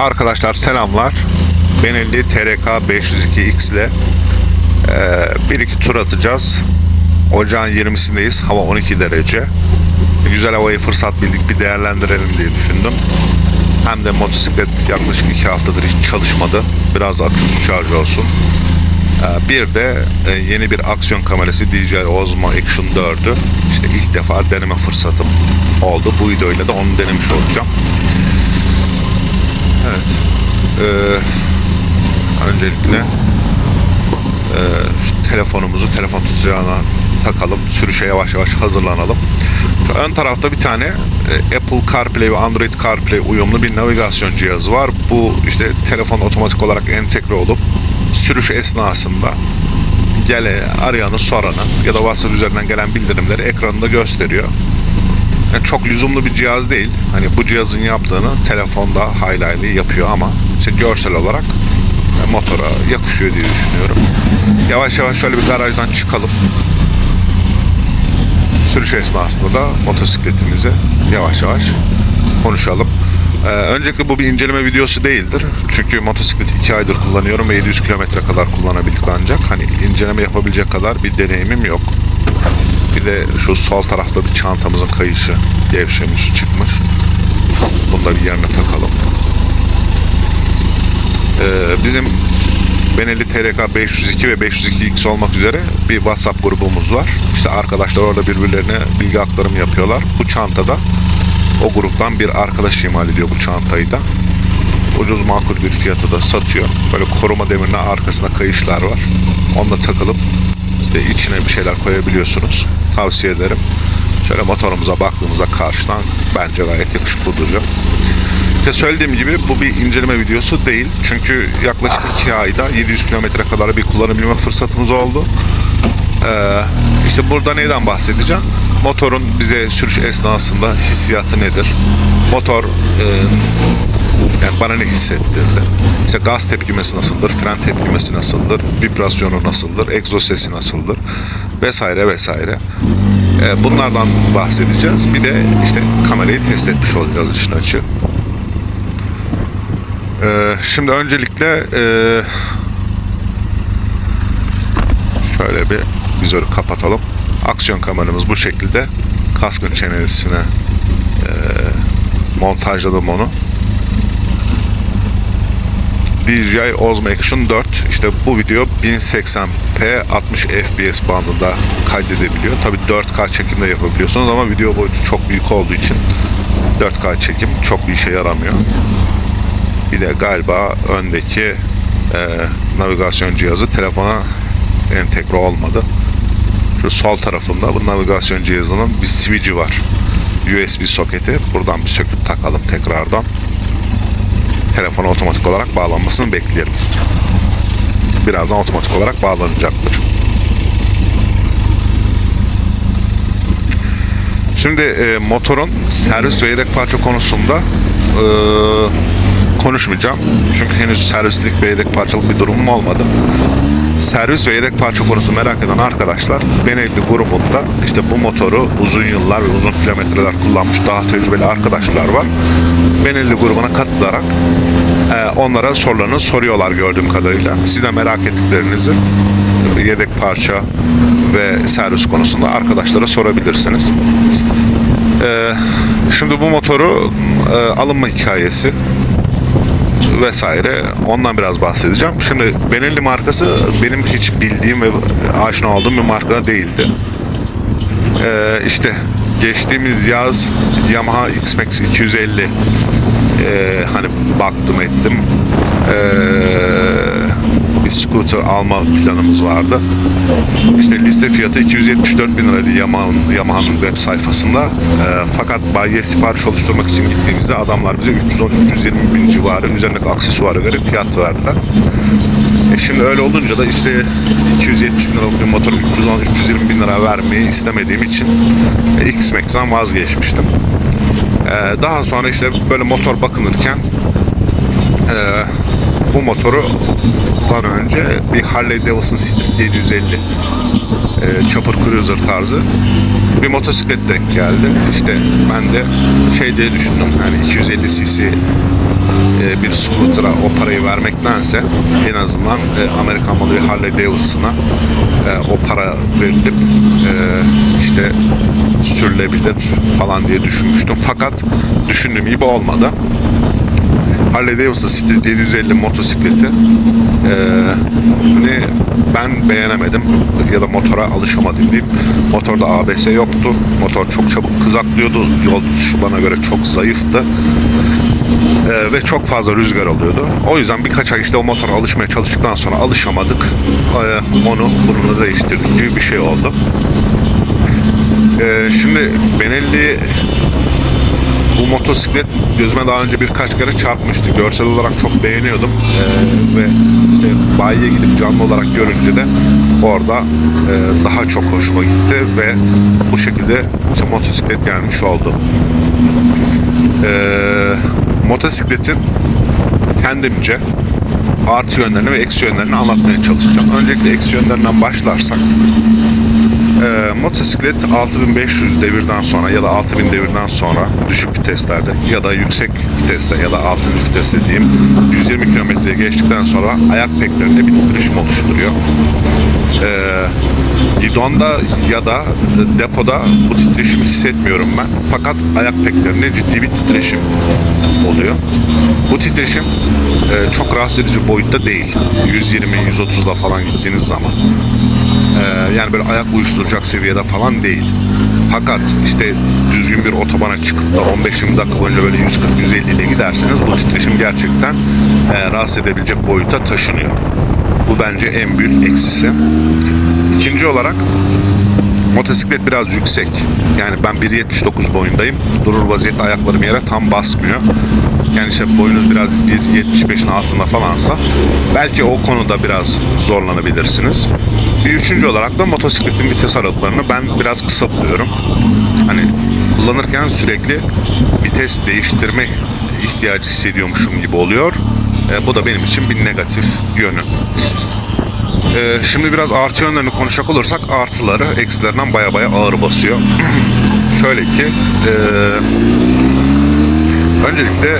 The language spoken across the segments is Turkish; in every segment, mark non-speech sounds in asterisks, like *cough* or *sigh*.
Arkadaşlar selamlar. Benelli TRK 502X ile e, bir iki tur atacağız. Ocağın 20'sindeyiz. Hava 12 derece. Güzel havayı fırsat bildik bir değerlendirelim diye düşündüm. Hem de motosiklet yaklaşık 2 haftadır hiç çalışmadı. Biraz akülü şarj olsun. E, bir de e, yeni bir aksiyon kamerası DJI Osmo Action 4'ü işte ilk defa deneme fırsatım oldu. Bu videoyla da onu denemiş olacağım. Evet. Ee, öncelikle şu telefonumuzu telefon tutacağına takalım. Sürüşe yavaş yavaş hazırlanalım. Şu ön tarafta bir tane e, Apple CarPlay ve Android CarPlay uyumlu bir navigasyon cihazı var. Bu işte telefon otomatik olarak entegre olup sürüş esnasında gele arayanı soranı ya da WhatsApp üzerinden gelen bildirimleri ekranında gösteriyor. Yani çok lüzumlu bir cihaz değil. Hani bu cihazın yaptığını telefonda hayli hayli yapıyor ama işte görsel olarak motora yakışıyor diye düşünüyorum. Yavaş yavaş şöyle bir garajdan çıkalım. Sürüş esnasında da motosikletimizi yavaş yavaş konuşalım. Ee, öncelikle bu bir inceleme videosu değildir. Çünkü motosikleti 2 aydır kullanıyorum ve 700 kilometre kadar kullanabildik ancak. Hani inceleme yapabilecek kadar bir deneyimim yok. Bir de şu sol tarafta bir çantamızın kayışı gevşemiş çıkmış. Bunu da bir yerine takalım. Ee, bizim Benelli TRK 502 ve 502X olmak üzere bir WhatsApp grubumuz var. İşte arkadaşlar orada birbirlerine bilgi aktarımı yapıyorlar. Bu çantada o gruptan bir arkadaş imal ediyor bu çantayı da. Ucuz makul bir fiyata da satıyor. Böyle koruma demirine arkasında kayışlar var. Onunla takılıp işte içine bir şeyler koyabiliyorsunuz. Tavsiye ederim. Şöyle motorumuza baktığımızda karşıdan bence gayet yakışıklı duruyor. İşte söylediğim gibi bu bir inceleme videosu değil. Çünkü yaklaşık 2 ayda 700 kilometre kadar bir kullanabilme fırsatımız oldu. Ee, işte burada neyden bahsedeceğim? Motorun bize sürüş esnasında hissiyatı nedir? Motor e, yani bana ne hissettirdi? İşte gaz tepkimesi nasıldır? Fren tepkimesi nasıldır? Vibrasyonu nasıldır? Egzoz sesi nasıldır? Vesaire vesaire. Ee, bunlardan bahsedeceğiz. Bir de işte kamerayı test etmiş olacağız işin açığı. Ee, şimdi öncelikle e, şöyle bir vizörü kapatalım. Aksiyon kameramız bu şekilde. Kaskın çenesine e, montajladım onu. DJI Osmo Action 4 işte bu video 1080p 60 fps bandında kaydedebiliyor. Tabi 4K çekim de yapabiliyorsunuz ama video boyutu çok büyük olduğu için 4K çekim çok bir işe yaramıyor. Bir de galiba öndeki e, navigasyon cihazı telefona entegre olmadı. Şu sol tarafında bu navigasyon cihazının bir switch'i var. USB soketi. Buradan bir söküp takalım tekrardan. Telefona otomatik olarak bağlanmasını bekleyelim. Birazdan otomatik olarak bağlanacaktır. Şimdi e, motorun servis ve yedek parça konusunda e, konuşmayacağım. Çünkü henüz servislik ve yedek parçalık bir durumum olmadı. Servis ve yedek parça konusu merak eden arkadaşlar Benelli grubunda işte bu motoru uzun yıllar ve uzun kilometreler kullanmış daha tecrübeli arkadaşlar var. Benelli grubuna katılarak e, onlara sorularını soruyorlar gördüğüm kadarıyla. Siz de merak ettiklerinizi yedek parça ve servis konusunda arkadaşlara sorabilirsiniz. E, şimdi bu motoru e, alınma hikayesi vesaire ondan biraz bahsedeceğim. Şimdi Benelli markası benim hiç bildiğim ve aşina olduğum bir marka değildi. Ee, işte geçtiğimiz yaz Yamaha X-Max 250 ee, hani baktım ettim. Ee, bir scooter alma planımız vardı. İşte liste fiyatı 274 bin liraydı Yamaha'nın Yamaha'nın web sayfasında. Ee, fakat bayiye sipariş oluşturmak için gittiğimizde adamlar bize 310-320 bin civarı üzerindeki aksesuara göre fiyat verdiler. E şimdi öyle olunca da işte 270 bin liralık bir motor 310-320 bin lira vermeyi istemediğim için e, X-Max'dan vazgeçmiştim. Ee, daha sonra işte böyle motor bakınırken e, bu motoru dan önce bir Harley Davidson Street 750 e, Chopper Cruiser tarzı bir motosiklet denk geldi. İşte ben de şey diye düşündüm yani 250 cc e, bir scooter'a o parayı vermektense en azından e, Amerikan malı bir Harley Davidson'a e, o para verilip e, işte sürülebilir falan diye düşünmüştüm. Fakat düşündüğüm gibi olmadı. Harley Davidson Street 750 motosikleti e, ben beğenemedim ya da motora alışamadım diyeyim. Motorda ABS yoktu. Motor çok çabuk kızaklıyordu. Yol tutuşu bana göre çok zayıftı. E, ve çok fazla rüzgar alıyordu. O yüzden birkaç ay işte o motora alışmaya çalıştıktan sonra alışamadık. E, onu bunu değiştirdik gibi bir şey oldu. E, şimdi Benelli bu motosiklet gözüme daha önce birkaç kere çarpmıştı. Görsel olarak çok beğeniyordum. Ee, ve işte bayiye gidip canlı olarak görünce de orada e, daha çok hoşuma gitti ve bu şekilde işte motosiklet gelmiş oldu. Ee, motosikletin kendimce artı yönlerini ve eksi yönlerini anlatmaya çalışacağım. Öncelikle eksi yönlerinden başlarsak e, motosiklet 6500 devirden sonra ya da 6000 devirden sonra düşük viteslerde ya da yüksek viteste ya da 6000 vites dediğim 120 kilometreye geçtikten sonra ayak peklerinde bir titreşim oluşturuyor. E, gidonda ya da depoda bu titreşimi hissetmiyorum ben. Fakat ayak peklerinde ciddi bir titreşim oluyor. Bu titreşim e, çok rahatsız edici boyutta değil. 120-130'da falan gittiğiniz zaman. Ee, yani böyle ayak uyuşturacak seviyede falan değil. Fakat işte düzgün bir otobana çıkıp da 15-20 dakika boyunca böyle 140-150 ile giderseniz bu titreşim gerçekten e, rahatsız edebilecek boyuta taşınıyor. Bu bence en büyük eksisi. İkinci olarak motosiklet biraz yüksek. Yani ben 1.79 boyundayım. Durur vaziyette ayaklarım yere tam basmıyor. Yani işte boyunuz biraz 1.75'in altında falansa belki o konuda biraz zorlanabilirsiniz. Bir üçüncü olarak da motosikletin vites aralıklarını ben biraz kısa buluyorum. Hani kullanırken sürekli vites değiştirme ihtiyacı hissediyormuşum gibi oluyor. E, bu da benim için bir negatif yönü. Ee, şimdi biraz artı yönlerini konuşacak olursak artıları eksilerinden baya baya ağır basıyor. *clears throat* Şöyle ki e, öncelikle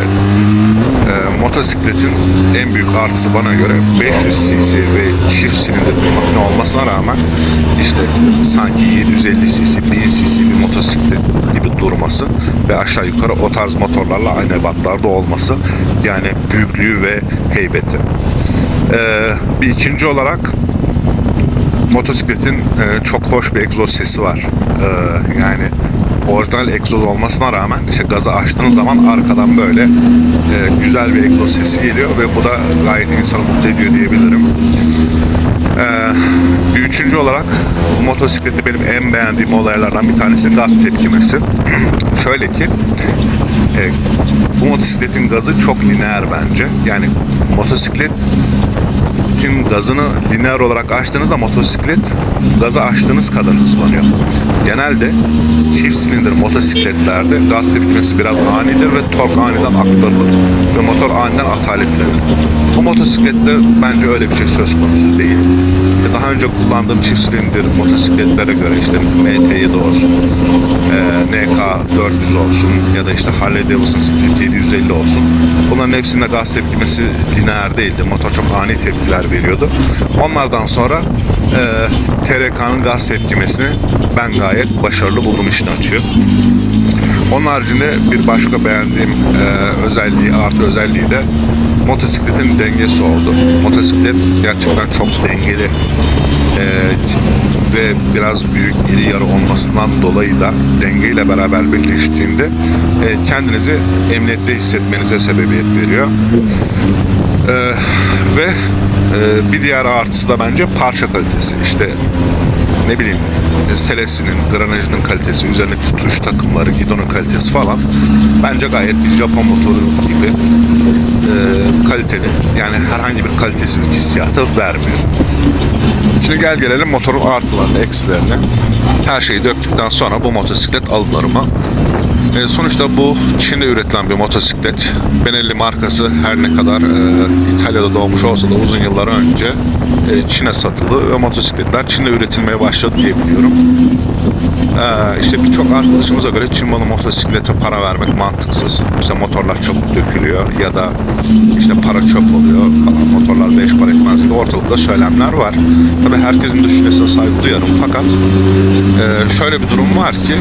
e, motosikletin en büyük artısı bana göre 500 cc ve çift silindir bir makine olmasına rağmen işte sanki 750 cc, 1000 cc bir motosiklet gibi durması ve aşağı yukarı o tarz motorlarla aynı ebatlarda olması yani büyüklüğü ve heybeti. Ee, bir ikinci olarak motosikletin e, çok hoş bir egzoz sesi var. Ee, yani orijinal egzoz olmasına rağmen işte gazı açtığınız zaman arkadan böyle e, güzel bir egzoz sesi geliyor ve bu da gayet insanı mutlu ediyor diyebilirim. Ee, üçüncü olarak motosiklette benim en beğendiğim olaylardan bir tanesi gaz tepkimesi. *clears throat* Şöyle ki e, bu motosikletin gazı çok lineer bence. Yani motosiklet motosikletin gazını lineer olarak açtığınızda motosiklet gazı açtığınız kadar hızlanıyor. Genelde çift silindir motosikletlerde gaz tepkimesi biraz anidir ve tork aniden aktarılır ve motor aniden ataletlenir. Bu motosiklette bence öyle bir şey söz konusu değil. Daha önce kullandığım çift silindir motosikletlere göre işte MT7 olsun, e, NK400 olsun ya da işte Harley Davidson Street 750 olsun. Bunların hepsinde gaz tepkimesi lineer değildi. Motor çok ani tepkiler veriyordu. Onlardan sonra e, TRK'nın gaz tepkimesini ben gayet başarılı buldum işin açığı. Onun haricinde bir başka beğendiğim e, özelliği, artı özelliği de motosikletin dengesi oldu. Motosiklet gerçekten çok dengeli e, ve biraz büyük iri yarı olmasından dolayı da dengeyle beraber birleştiğinde e, kendinizi emniyette hissetmenize sebebiyet veriyor. E, ve e, bir diğer artısı da bence parça kalitesi. İşte ne bileyim e, selesinin, granajının kalitesi, üzerindeki tuş takımları, gidonun kalitesi falan bence gayet bir Japon motoru gibi e, kaliteli. Yani herhangi bir kalitesizlik hissiyatı vermiyor. Şimdi gel gelelim motorun artılarını, eksilerine. Her şeyi döktükten sonra bu motosiklet alınır mı? E, sonuçta bu Çin'de üretilen bir motosiklet. Benelli markası her ne kadar e, İtalya'da doğmuş olsa da uzun yıllar önce e, Çin'e satıldı ve motosikletler Çin'de üretilmeye başladı diye biliyorum. Ee, işte birçok arkadaşımıza göre Çin malı motosiklete para vermek mantıksız. İşte motorlar çabuk dökülüyor ya da işte para çöp oluyor falan motorlar beş para etmez gibi ortalıkta söylemler var. Tabi herkesin düşüncesine saygı duyarım fakat e, şöyle bir durum var ki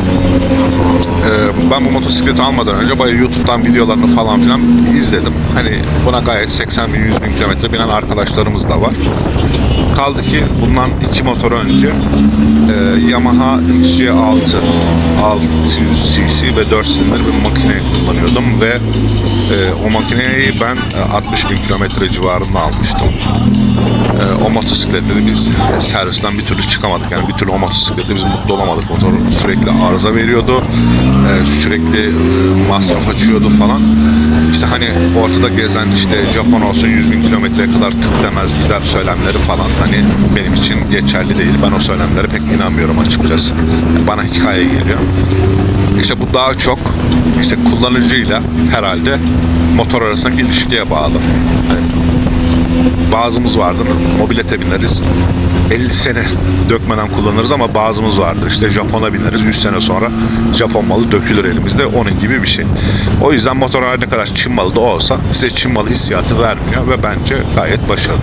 e, ben bu motosikleti almadan önce bayağı YouTube'dan videolarını falan filan izledim. Hani buna gayet 80 bin 100 bin kilometre binen arkadaşlarımız da var. Kaldı ki bundan iki motor önce e, Yamaha XJ6 600 cc ve 4 silindir bir makine kullanıyordum ve e, o makineyi ben e, 60 bin kilometre civarında almıştım. E, o motosiklette de biz e, servisten bir türlü çıkamadık. Yani bir türlü o motosiklette biz mutlu olamadık. Motor sürekli arıza veriyordu. E, sürekli e, masraf açıyordu falan. İşte hani ortada gezen işte Japon olsun 100 bin kilometreye kadar tık demez gider söylemleri falan hani benim için geçerli değil. Ben o söylemlere pek inanmıyorum açıkçası. Bana hikaye geliyor. İşte bu daha çok işte kullanıcıyla herhalde motor arasındaki ilişkiye bağlı. Hani bazımız vardır mobilete bineriz 50 sene dökmeden kullanırız ama bazımız vardır işte Japon'a bineriz 100 sene sonra Japon malı dökülür elimizde onun gibi bir şey. O yüzden motor ne kadar Çin malı da olsa size Çin malı hissiyatı vermiyor ve bence gayet başarılı.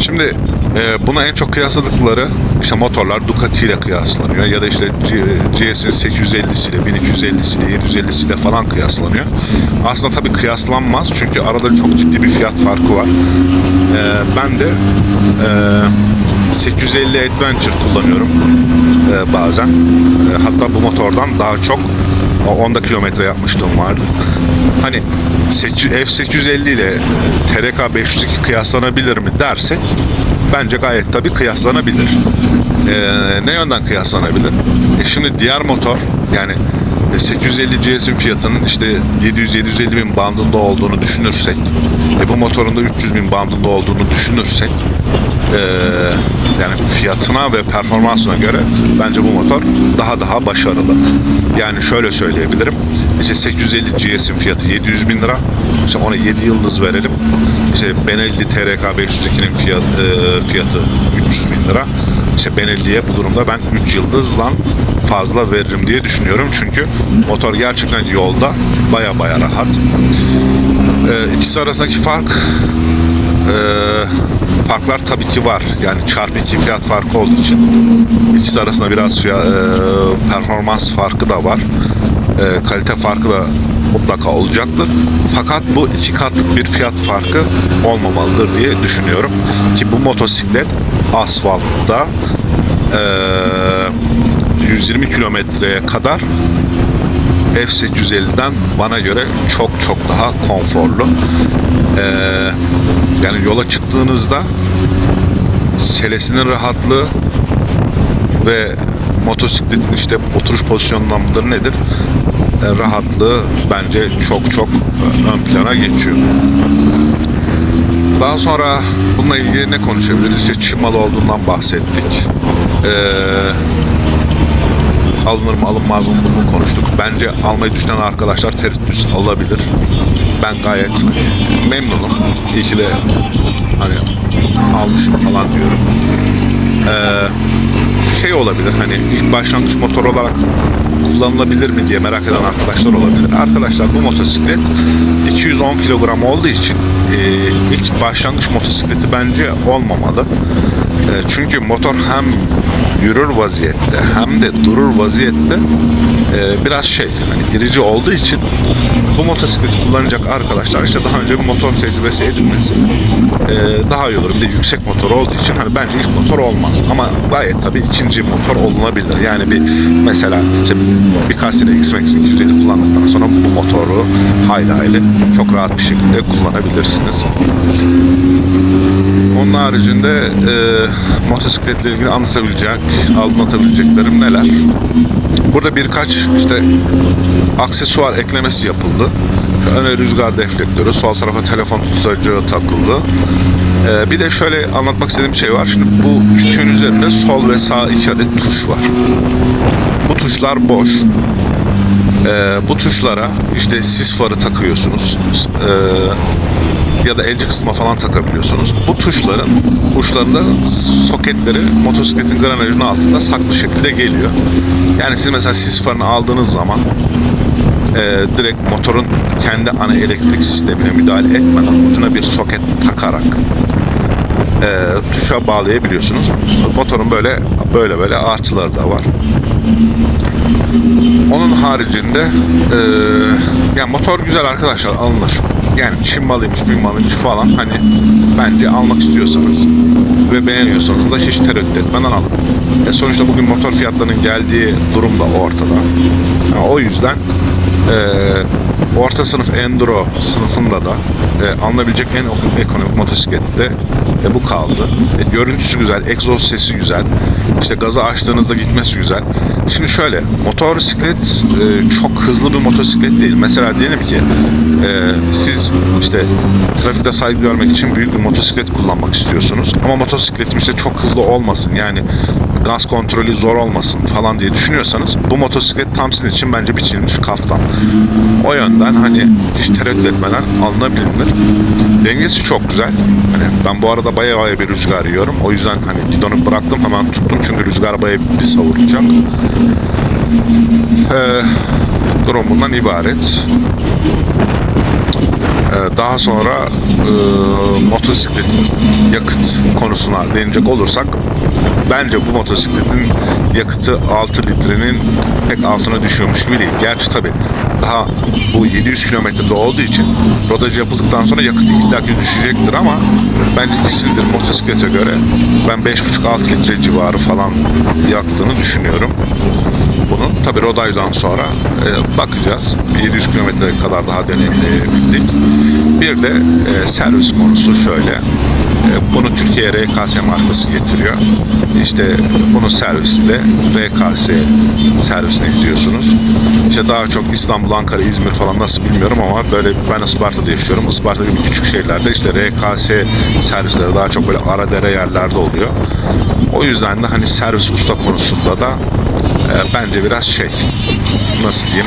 Şimdi e, buna en çok kıyasladıkları işte motorlar Ducati ile kıyaslanıyor ya da işte GS'in 850'siyle, 1250'siyle, 750'siyle falan kıyaslanıyor. Aslında tabii kıyaslanmaz çünkü arada çok ciddi bir fiyat farkı var. E, ben de e, 850 Adventure kullanıyorum e, bazen. E, hatta bu motordan daha çok o 10'da kilometre yapmışlığım vardı. Hani 8 F850 ile TRK 502 kıyaslanabilir mi dersek bence gayet tabii kıyaslanabilir. Ee, ne yönden kıyaslanabilir? E şimdi diğer motor yani e, 850 GS'in fiyatının işte 700-750 bin bandında olduğunu düşünürsek ve bu motorun da 300 bin bandında olduğunu düşünürsek ee, yani fiyatına ve performansına göre bence bu motor daha daha başarılı. Yani şöyle söyleyebilirim. İşte 850 GS'in fiyatı 700 bin lira. İşte ona 7 yıldız verelim. İşte Benelli TRK 502'nin fiyat, e, fiyatı 300 bin lira. İşte Benelli'ye bu durumda ben 3 yıldızla fazla veririm diye düşünüyorum. Çünkü motor gerçekten yolda baya baya rahat. Ee, ikisi arasındaki fark ee, farklar tabii ki var. Yani çarpı iki fiyat farkı olduğu için ikisi arasında biraz fiyat, e, performans farkı da var. E, kalite farkı da mutlaka olacaktır. Fakat bu iki katlık bir fiyat farkı olmamalıdır diye düşünüyorum. Ki bu motosiklet asfaltta e, 120 kilometreye kadar F850'den bana göre çok çok daha konforlu. Ee, yani yola çıktığınızda selesinin rahatlığı ve motosikletin işte oturuş pozisyonundan mıdır nedir? Ee, rahatlığı bence çok çok ön plana geçiyor. Daha sonra bununla ilgili ne konuşabiliriz? İşte çımalı olduğundan bahsettik. Ee, alınır mı alınmaz mı bunu konuştuk. Bence almayı düşünen arkadaşlar tereddüt alabilir. Ben gayet memnunum. İyi ki de hani almışım falan diyorum. Ee, şey olabilir hani ilk başlangıç motor olarak kullanılabilir mi diye merak eden arkadaşlar olabilir. Arkadaşlar bu motosiklet 210 kilogram olduğu için e, ilk başlangıç motosikleti bence olmamalı. E, çünkü motor hem yürür vaziyette hem de durur vaziyette e, biraz şey hani irici olduğu için bu motosikleti kullanacak arkadaşlar işte daha önce bir motor tecrübesi edinmesi e, daha iyi olur. Bir de yüksek motor olduğu için hani bence ilk motor olmaz. Ama gayet tabii ikinci motor olunabilir. Yani bir mesela işte birkaç sene X-Max 250 kullandıktan sonra bu motoru hayli hayli çok rahat bir şekilde kullanabilirsiniz. Onun haricinde e, motosikletle ilgili anlatabilecek, anlatabileceklerim neler? Burada birkaç işte aksesuar eklemesi yapıldı. Şu öne rüzgar deflektörü, sol tarafa telefon tutacağı takıldı. Ee, bir de şöyle anlatmak istediğim şey var. Şimdi bu kütüğün üzerinde sol ve sağ iki adet tuş var. Bu tuşlar boş. Ee, bu tuşlara işte sis farı takıyorsunuz. Ee, ya da elci kısma falan takabiliyorsunuz. Bu tuşların uçlarında soketleri motosikletin granajının altında saklı şekilde geliyor. Yani siz mesela sis farını aldığınız zaman e, direkt motorun kendi ana elektrik sistemine müdahale etmeden ucuna bir soket takarak e, tuşa bağlayabiliyorsunuz. Motorun böyle böyle böyle artıları da var. Onun haricinde e, yani motor güzel arkadaşlar alınır. Yani Çin malıymış, bin malıymış falan hani bence almak istiyorsanız ve beğeniyorsanız da hiç tereddüt etmeden alın. E sonuçta bugün motor fiyatlarının geldiği durum da ortada. Yani o yüzden e, orta sınıf enduro sınıfında da e, alınabilecek en ekonomik motosiklette e, bu kaldı. E, görüntüsü güzel, egzoz sesi güzel. İşte gazı açtığınızda gitmesi güzel. Şimdi şöyle, motosiklet e, çok hızlı bir motosiklet değil. Mesela diyelim ki e, siz işte trafikte saygı görmek için büyük bir motosiklet kullanmak istiyorsunuz. Ama motosikletim işte çok hızlı olmasın. Yani gaz kontrolü zor olmasın falan diye düşünüyorsanız bu motosiklet tam sizin için bence biçilmiş kaftan. O yönden hani hiç tereddüt etmeden alınabilir. Dengesi çok güzel. Hani ben bu arada baya baya bir rüzgar yiyorum. O yüzden hani gidonu bıraktım hemen tuttum çünkü rüzgar baya bir savuracak. Ee, durum bundan ibaret. Ee, daha sonra e, motosikletin yakıt konusuna değinecek olursak bence bu motosikletin yakıtı 6 litrenin pek altına düşüyormuş gibi değil. Gerçi tabi daha bu 700 kilometrede olduğu için rodaj yapıldıktan sonra yakıtı illaki düşecektir ama bence ikisidir motosiklete göre ben 5,5-6 litre civarı falan yaktığını düşünüyorum bunun. Tabi rodajdan sonra e, bakacağız. Bir 700 kilometre kadar daha deneyimleyebildik. Bir de e, servis konusu şöyle. E, bunu Türkiye RKS markası getiriyor. İşte bunu serviste RKS servisine gidiyorsunuz. İşte daha çok İstanbul, Ankara, İzmir falan nasıl bilmiyorum ama böyle ben Isparta'da yaşıyorum. Isparta gibi küçük şehirlerde işte RKS servisleri daha çok böyle ara dere yerlerde oluyor. O yüzden de hani servis usta konusunda da e, bence biraz şey nasıl diyeyim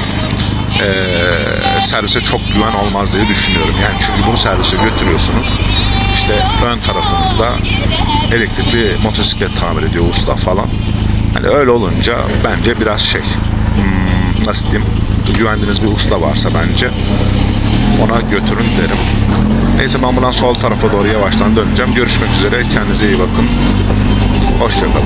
e, servise çok güven olmaz diye düşünüyorum. Yani çünkü bunu servise götürüyorsunuz. İşte ön tarafınızda elektrikli motosiklet tamir ediyor usta falan. Hani öyle olunca bence biraz şey hmm, nasıl diyeyim güvendiğiniz bir usta varsa bence ona götürün derim. Neyse ben buradan sol tarafa doğru yavaştan döneceğim. Görüşmek üzere. Kendinize iyi bakın. Hoşçakalın.